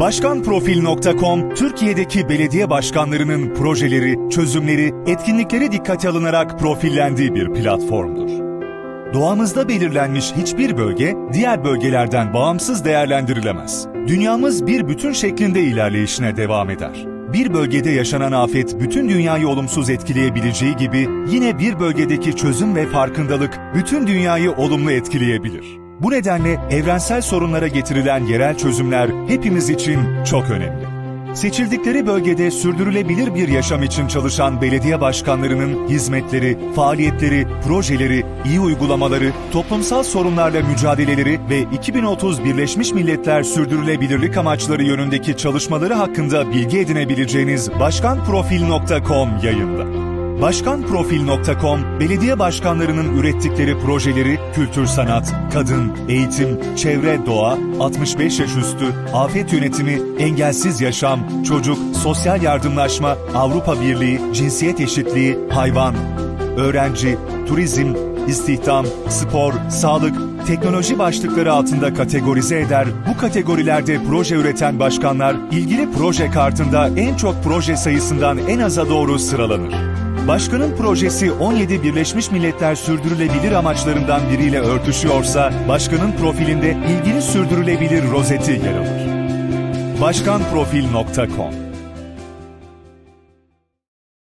Başkanprofil.com, Türkiye'deki belediye başkanlarının projeleri, çözümleri, etkinlikleri dikkate alınarak profillendiği bir platformdur. Doğamızda belirlenmiş hiçbir bölge diğer bölgelerden bağımsız değerlendirilemez. Dünyamız bir bütün şeklinde ilerleyişine devam eder. Bir bölgede yaşanan afet bütün dünyayı olumsuz etkileyebileceği gibi yine bir bölgedeki çözüm ve farkındalık bütün dünyayı olumlu etkileyebilir. Bu nedenle evrensel sorunlara getirilen yerel çözümler hepimiz için çok önemli. Seçildikleri bölgede sürdürülebilir bir yaşam için çalışan belediye başkanlarının hizmetleri, faaliyetleri, projeleri, iyi uygulamaları, toplumsal sorunlarla mücadeleleri ve 2030 Birleşmiş Milletler Sürdürülebilirlik Amaçları yönündeki çalışmaları hakkında bilgi edinebileceğiniz başkanprofil.com yayında. Başkanprofil.com, belediye başkanlarının ürettikleri projeleri kültür sanat, kadın, eğitim, çevre, doğa, 65 yaş üstü, afet yönetimi, engelsiz yaşam, çocuk, sosyal yardımlaşma, Avrupa Birliği, cinsiyet eşitliği, hayvan, öğrenci, turizm, istihdam, spor, sağlık, teknoloji başlıkları altında kategorize eder. Bu kategorilerde proje üreten başkanlar ilgili proje kartında en çok proje sayısından en aza doğru sıralanır. Başkanın projesi 17 Birleşmiş Milletler sürdürülebilir amaçlarından biriyle örtüşüyorsa, başkanın profilinde ilgili sürdürülebilir rozeti yer alır. Başkanprofil.com